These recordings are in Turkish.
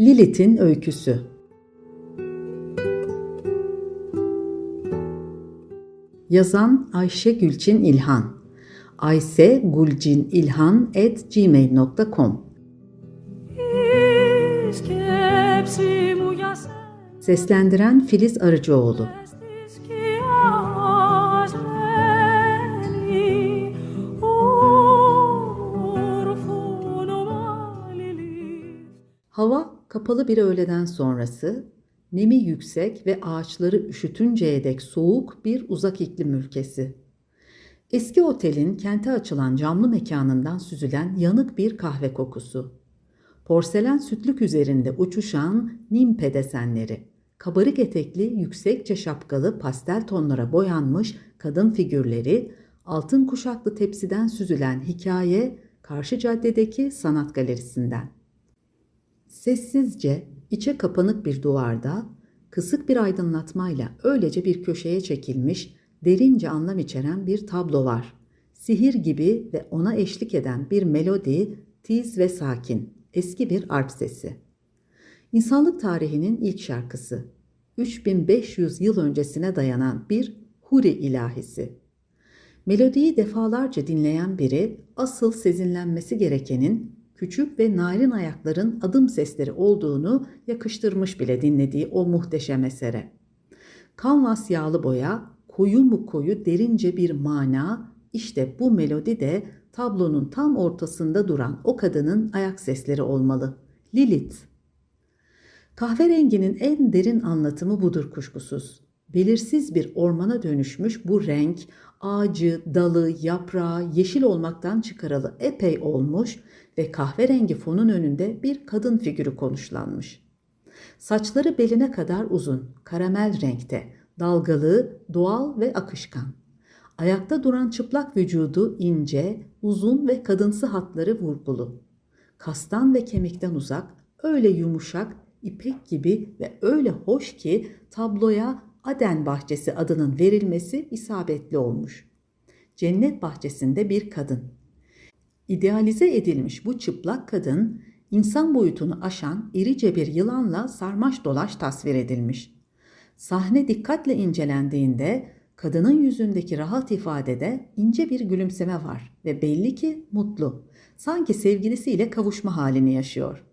Lilith'in öyküsü. Yazan Ayşe Gülçin İlhan. Ayse Gülçin İlhan et gmail.com Seslendiren Filiz Arıcıoğlu kapalı bir öğleden sonrası, nemi yüksek ve ağaçları üşütünceye dek soğuk bir uzak iklim ülkesi. Eski otelin kente açılan camlı mekanından süzülen yanık bir kahve kokusu. Porselen sütlük üzerinde uçuşan nimpe desenleri. Kabarık etekli, yüksekçe şapkalı pastel tonlara boyanmış kadın figürleri, altın kuşaklı tepsiden süzülen hikaye karşı caddedeki sanat galerisinden. Sessizce, içe kapanık bir duvarda, kısık bir aydınlatmayla öylece bir köşeye çekilmiş, derince anlam içeren bir tablo var. Sihir gibi ve ona eşlik eden bir melodi, tiz ve sakin, eski bir arp sesi. İnsanlık tarihinin ilk şarkısı. 3500 yıl öncesine dayanan bir Huri ilahisi. Melodiyi defalarca dinleyen biri asıl sezinlenmesi gerekenin küçük ve narin ayakların adım sesleri olduğunu yakıştırmış bile dinlediği o muhteşem esere. Kanvas yağlı boya, koyu mu koyu derince bir mana, işte bu melodi de tablonun tam ortasında duran o kadının ayak sesleri olmalı. Lilith. Kahverenginin en derin anlatımı budur kuşkusuz. Belirsiz bir ormana dönüşmüş bu renk, ağacı, dalı, yaprağı yeşil olmaktan çıkaralı epey olmuş ve kahverengi fonun önünde bir kadın figürü konuşlanmış. Saçları beline kadar uzun, karamel renkte, dalgalı, doğal ve akışkan. Ayakta duran çıplak vücudu ince, uzun ve kadınsı hatları vurgulu. Kastan ve kemikten uzak, öyle yumuşak, ipek gibi ve öyle hoş ki tabloya Aden Bahçesi adının verilmesi isabetli olmuş. Cennet bahçesinde bir kadın. İdealize edilmiş bu çıplak kadın, insan boyutunu aşan irice bir yılanla sarmaş dolaş tasvir edilmiş. Sahne dikkatle incelendiğinde kadının yüzündeki rahat ifadede ince bir gülümseme var ve belli ki mutlu. Sanki sevgilisiyle kavuşma halini yaşıyor.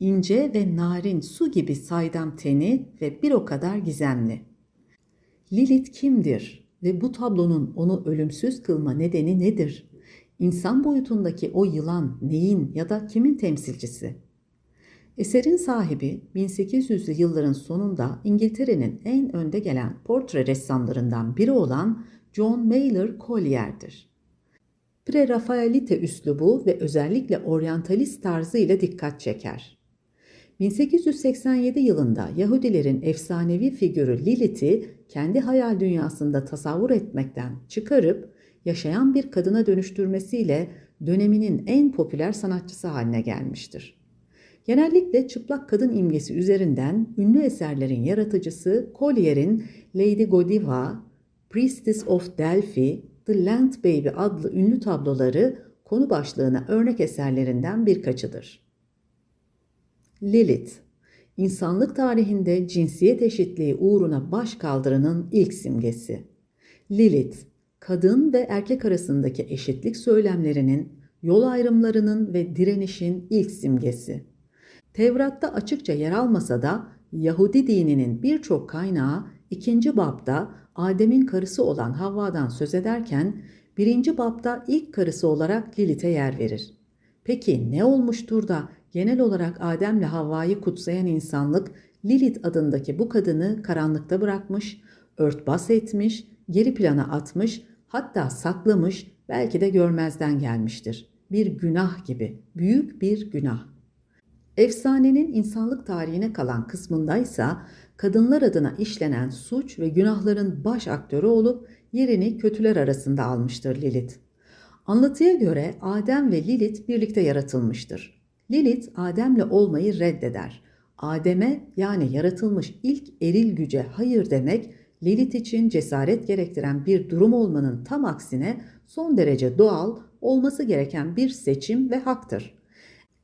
İnce ve narin su gibi saydam teni ve bir o kadar gizemli. Lilith kimdir ve bu tablonun onu ölümsüz kılma nedeni nedir? İnsan boyutundaki o yılan neyin ya da kimin temsilcisi? Eserin sahibi 1800'lü yılların sonunda İngiltere'nin en önde gelen portre ressamlarından biri olan John Mayer Collier'dir. Pre-Rafaelite üslubu ve özellikle oryantalist tarzı ile dikkat çeker. 1887 yılında Yahudilerin efsanevi figürü Lilith'i kendi hayal dünyasında tasavvur etmekten çıkarıp yaşayan bir kadına dönüştürmesiyle döneminin en popüler sanatçısı haline gelmiştir. Genellikle çıplak kadın imgesi üzerinden ünlü eserlerin yaratıcısı Collier'in Lady Godiva, Priestess of Delphi, The Land Baby adlı ünlü tabloları konu başlığına örnek eserlerinden birkaçıdır. Lilith, insanlık tarihinde cinsiyet eşitliği uğruna baş kaldıranın ilk simgesi. Lilith, kadın ve erkek arasındaki eşitlik söylemlerinin, yol ayrımlarının ve direnişin ilk simgesi. Tevrat'ta açıkça yer almasa da Yahudi dininin birçok kaynağı ikinci babda Adem'in karısı olan Havva'dan söz ederken birinci babda ilk karısı olarak Lilith'e yer verir. Peki ne olmuştur da genel olarak Adem'le Havva'yı kutsayan insanlık Lilith adındaki bu kadını karanlıkta bırakmış, örtbas etmiş, geri plana atmış, hatta saklamış, belki de görmezden gelmiştir. Bir günah gibi, büyük bir günah. Efsanenin insanlık tarihine kalan kısmındaysa kadınlar adına işlenen suç ve günahların baş aktörü olup yerini kötüler arasında almıştır Lilith. Anlatıya göre Adem ve Lilith birlikte yaratılmıştır. Lilith Adem'le olmayı reddeder. Adem'e yani yaratılmış ilk eril güce hayır demek Lilith için cesaret gerektiren bir durum olmanın tam aksine son derece doğal, olması gereken bir seçim ve haktır.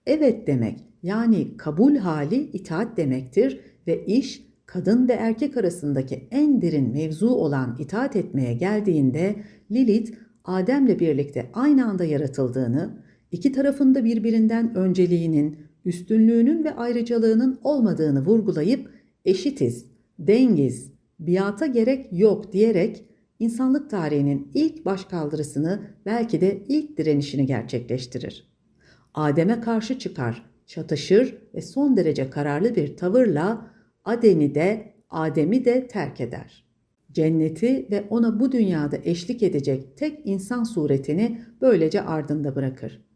evet demek yani kabul hali itaat demektir ve iş kadın ve erkek arasındaki en derin mevzu olan itaat etmeye geldiğinde Lilith Adem'le birlikte aynı anda yaratıldığını, iki tarafında birbirinden önceliğinin, üstünlüğünün ve ayrıcalığının olmadığını vurgulayıp eşitiz, dengiz, biata gerek yok diyerek insanlık tarihinin ilk başkaldırısını belki de ilk direnişini gerçekleştirir. Adem'e karşı çıkar, çatışır ve son derece kararlı bir tavırla Aden'i de Adem'i de terk eder. Cenneti ve ona bu dünyada eşlik edecek tek insan suretini böylece ardında bırakır.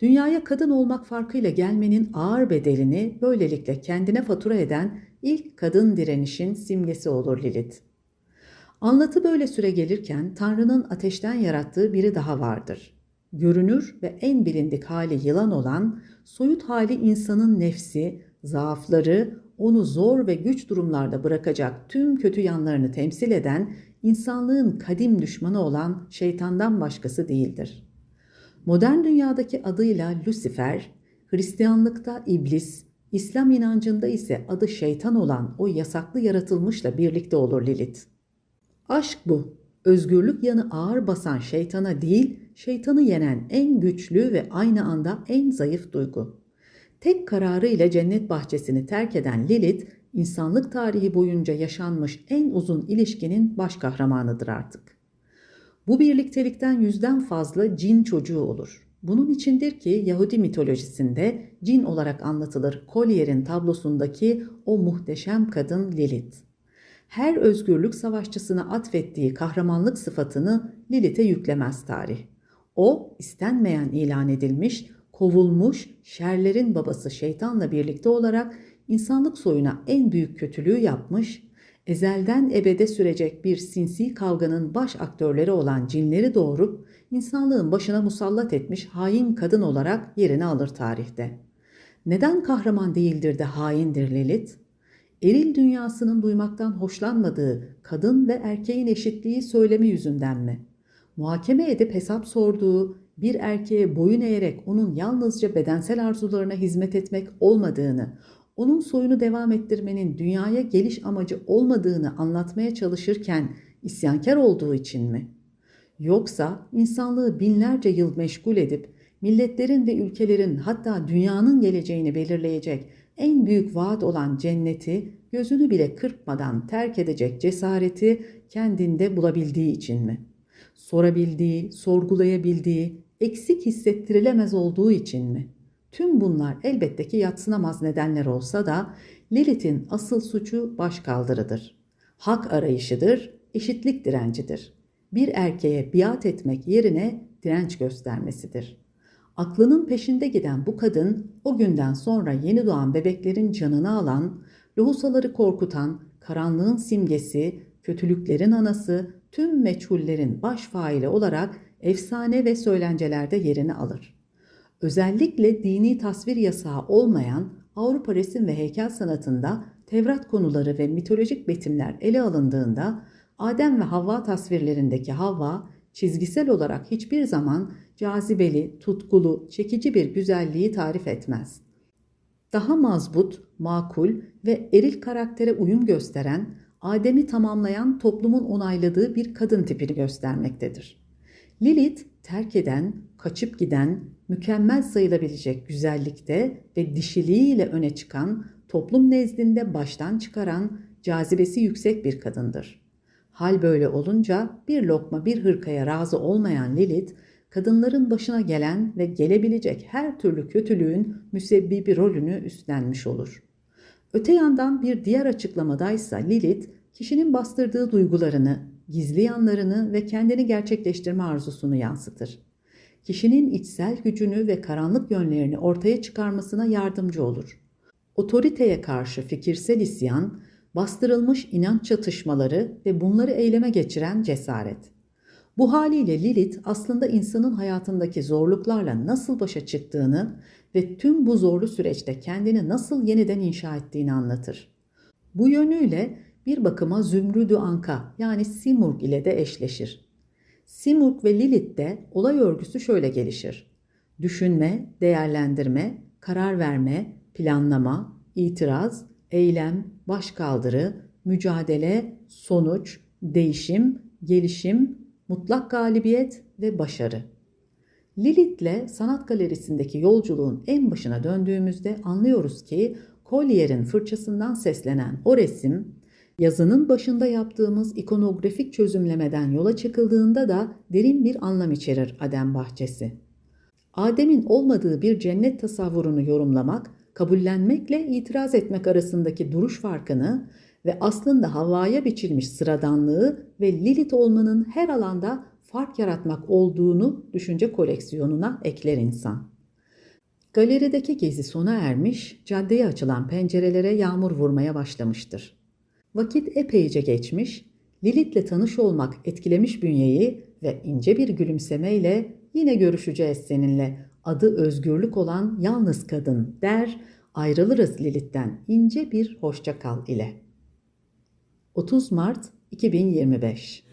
Dünyaya kadın olmak farkıyla gelmenin ağır bedelini böylelikle kendine fatura eden ilk kadın direnişin simgesi olur Lilith. Anlatı böyle süre gelirken Tanrı'nın ateşten yarattığı biri daha vardır. Görünür ve en bilindik hali yılan olan, soyut hali insanın nefsi, zaafları, onu zor ve güç durumlarda bırakacak tüm kötü yanlarını temsil eden, insanlığın kadim düşmanı olan şeytandan başkası değildir. Modern dünyadaki adıyla Lucifer, Hristiyanlıkta iblis, İslam inancında ise adı şeytan olan o yasaklı yaratılmışla birlikte olur Lilith. Aşk bu. Özgürlük yanı ağır basan şeytana değil, şeytanı yenen en güçlü ve aynı anda en zayıf duygu. Tek kararıyla cennet bahçesini terk eden Lilith, insanlık tarihi boyunca yaşanmış en uzun ilişkinin baş kahramanıdır artık. Bu birliktelikten yüzden fazla cin çocuğu olur. Bunun içindir ki Yahudi mitolojisinde cin olarak anlatılır Collier'in tablosundaki o muhteşem kadın Lilith. Her özgürlük savaşçısına atfettiği kahramanlık sıfatını Lilith'e yüklemez tarih. O istenmeyen ilan edilmiş, kovulmuş, şerlerin babası şeytanla birlikte olarak insanlık soyuna en büyük kötülüğü yapmış, ezelden ebede sürecek bir sinsi kavganın baş aktörleri olan cinleri doğurup insanlığın başına musallat etmiş hain kadın olarak yerini alır tarihte. Neden kahraman değildir de haindir Lilith? Eril dünyasının duymaktan hoşlanmadığı kadın ve erkeğin eşitliği söylemi yüzünden mi? Muhakeme edip hesap sorduğu, bir erkeğe boyun eğerek onun yalnızca bedensel arzularına hizmet etmek olmadığını, onun soyunu devam ettirmenin dünyaya geliş amacı olmadığını anlatmaya çalışırken isyankar olduğu için mi? Yoksa insanlığı binlerce yıl meşgul edip milletlerin ve ülkelerin hatta dünyanın geleceğini belirleyecek en büyük vaat olan cenneti gözünü bile kırpmadan terk edecek cesareti kendinde bulabildiği için mi? Sorabildiği, sorgulayabildiği, eksik hissettirilemez olduğu için mi? Tüm bunlar elbette ki yatsınamaz nedenler olsa da Lilith'in asıl suçu başkaldırıdır. Hak arayışıdır, eşitlik direncidir. Bir erkeğe biat etmek yerine direnç göstermesidir. Aklının peşinde giden bu kadın o günden sonra yeni doğan bebeklerin canını alan, lohusaları korkutan, karanlığın simgesi, kötülüklerin anası, tüm meçhullerin baş faili olarak efsane ve söylencelerde yerini alır. Özellikle dini tasvir yasağı olmayan Avrupa resim ve heykel sanatında Tevrat konuları ve mitolojik betimler ele alındığında Adem ve Havva tasvirlerindeki Havva çizgisel olarak hiçbir zaman cazibeli, tutkulu, çekici bir güzelliği tarif etmez. Daha mazbut, makul ve eril karaktere uyum gösteren, Adem'i tamamlayan toplumun onayladığı bir kadın tipini göstermektedir. Lilith terk eden, kaçıp giden, mükemmel sayılabilecek güzellikte ve dişiliğiyle öne çıkan, toplum nezdinde baştan çıkaran, cazibesi yüksek bir kadındır. Hal böyle olunca bir lokma bir hırkaya razı olmayan Lilith, kadınların başına gelen ve gelebilecek her türlü kötülüğün müsebbibi rolünü üstlenmiş olur. Öte yandan bir diğer açıklamadaysa Lilith, kişinin bastırdığı duygularını, gizli yanlarını ve kendini gerçekleştirme arzusunu yansıtır. Kişinin içsel gücünü ve karanlık yönlerini ortaya çıkarmasına yardımcı olur. Otoriteye karşı fikirsel isyan, bastırılmış inanç çatışmaları ve bunları eyleme geçiren cesaret. Bu haliyle Lilith aslında insanın hayatındaki zorluklarla nasıl başa çıktığını ve tüm bu zorlu süreçte kendini nasıl yeniden inşa ettiğini anlatır. Bu yönüyle bir bakıma Zümrüdü Anka yani Simurg ile de eşleşir. Simurg ve Lilith'te olay örgüsü şöyle gelişir. Düşünme, değerlendirme, karar verme, planlama, itiraz, eylem, başkaldırı, mücadele, sonuç, değişim, gelişim, mutlak galibiyet ve başarı. Lilith'le sanat galerisindeki yolculuğun en başına döndüğümüzde anlıyoruz ki Collier'in fırçasından seslenen o resim yazının başında yaptığımız ikonografik çözümlemeden yola çıkıldığında da derin bir anlam içerir Adem Bahçesi. Adem'in olmadığı bir cennet tasavvurunu yorumlamak, kabullenmekle itiraz etmek arasındaki duruş farkını ve aslında havaya biçilmiş sıradanlığı ve Lilith olmanın her alanda fark yaratmak olduğunu düşünce koleksiyonuna ekler insan. Galerideki gezi sona ermiş, caddeye açılan pencerelere yağmur vurmaya başlamıştır. Vakit epeyce geçmiş, Lilith'le tanış olmak etkilemiş bünyeyi ve ince bir gülümsemeyle yine görüşeceğiz seninle. Adı özgürlük olan yalnız kadın der, ayrılırız Lilith'ten ince bir hoşça kal ile. 30 Mart 2025